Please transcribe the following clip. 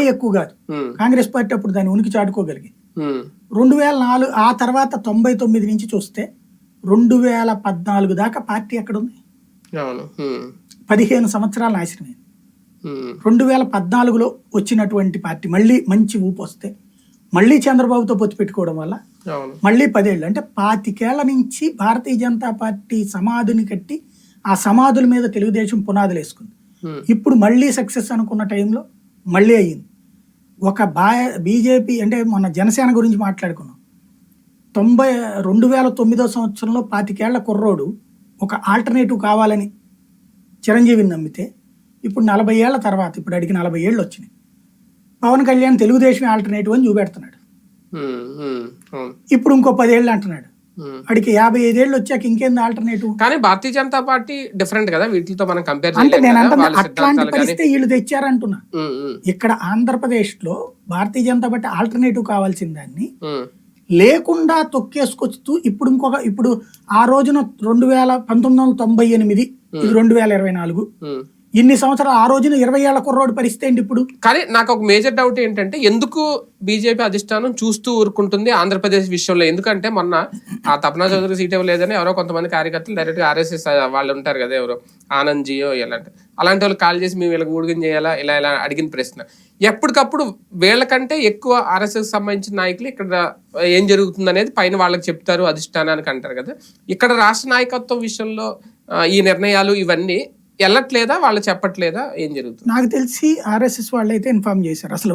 మరీ ఎక్కువ కాదు. కాంగ్రెస్ పార్టీ అప్పుడు దాన్ని ఉనికి చాటుకోగలిగింది. రెండు వేల నాలుగు ఆ తర్వాత తొంభై తొమ్మిది నుంచి చూస్తే రెండు వేల పద్నాలుగు దాకా పార్టీ ఎక్కడ ఉంది పదిహేను సంవత్సరాల నాశనమైంది. రెండు వేల పద్నాలుగులో వచ్చినటువంటి పార్టీ మళ్ళీ మంచి ఊపు వస్తే మళ్ళీ చంద్రబాబుతో పొత్తు పెట్టుకోవడం వల్ల మళ్ళీ పదేళ్ళు అంటే పాతికేళ్ళ నుంచి భారతీయ జనతా పార్టీ సమాధిని కట్టి ఆ సమాధుల మీద తెలుగుదేశం పునాదులు వేసుకుంది. ఇప్పుడు మళ్ళీ సక్సెస్ అనుకున్న టైంలో మళ్ళీ అయ్యింది. ఒక బా బీజేపీ అంటే మన జనసేన గురించి మాట్లాడుకున్నాం. తొంభై రెండు వేల తొమ్మిదో సంవత్సరంలో పాతికేళ్ళ కుర్రోడు ఒక ఆల్టర్నేటివ్ కావాలని చిరంజీవిని నమ్మితే ఇప్పుడు నలభై ఏళ్ళ తర్వాత ఇప్పుడు అడిగి నలభై ఏళ్ళు వచ్చినాయి. పవన్ కళ్యాణ్ తెలుగుదేశం ఆల్టర్నేటివ్ అని చూపెడుతున్నాడు. ఇప్పుడు ఇంకో పదేళ్ళు అంటున్నాడు. ఉమ్. అడిగి యాభై ఐదేళ్ళు వచ్చాక ఇంకేంది ఆల్టర్నేటివ్? కానీ భారతీయ జనతా పార్టీ డిఫరెంట్ కదా వీటితో మనం కంపేర్ అంటే నేను అంటున్నా అట్లాంటి పరిస్థితి వీళ్ళు తెచ్చారంటున్నా. ఉమ్, ఉమ్, ఇక్కడ ఆంధ్రప్రదేశ్లో భారతీయ జనతా పార్టీ ఆల్టర్నేటివ్ కావాల్సిన దాన్ని లేకుండా తొక్కేసుకొస్తూ ఇప్పుడు ఇంకొక ఇప్పుడు ఆ రోజున రెండు వేల పంతొమ్మిది వందల తొంభై ఎనిమిది ఇది రెండు వేల ఇరవై నాలుగు. ఇన్ని సంవత్సరాలు ఆ రోజున ఇరవై ఏళ్ళ కుర్రోడు పరిస్థితి ఏంటి ఇప్పుడు? కానీ నాకు ఒక మేజర్ డౌట్ ఏంటంటే ఎందుకు బీజేపీ అధిష్టానం చూస్తూ ఊరుకుంటుంది ఆంధ్రప్రదేశ్ విషయంలో? ఎందుకంటే మొన్న ఆ తపనా చౌదరి సీట్ ఇవ్వలేదని ఎవరో కొంతమంది కార్యకర్తలు డైరెక్ట్గా ఆర్ఎస్ఎస్ వాళ్ళు ఉంటారు కదా ఎవరో ఆనంద్ జియో ఇలాంటి. అలాంటి వాళ్ళు కాల్ చేసి మేము వీళ్ళకి ఊడిగం చేయాలా? ఇలా ఇలా అడిగిన ప్రశ్న. ఎప్పటికప్పుడు వీళ్ళకంటే ఎక్కువ ఆర్ఎస్ఎస్ సంబంధించిన నాయకులు ఇక్కడ ఏం జరుగుతుంది అనేది పైన వాళ్ళకి చెప్తారు అధిష్టానానికి అంటారు కదా. ఇక్కడ రాష్ట్ర నాయకత్వం విషయంలో ఈ నిర్ణయాలు ఇవన్నీ వెళ్ళట్లేదా? వాళ్ళు చెప్పట్లేదా? ఏం జరుగుతుంది? నాకు తెలిసి ఆర్ఎస్ఎస్ వాళ్ళు అయితే ఇన్ఫార్మ్ చేశారు. అసలు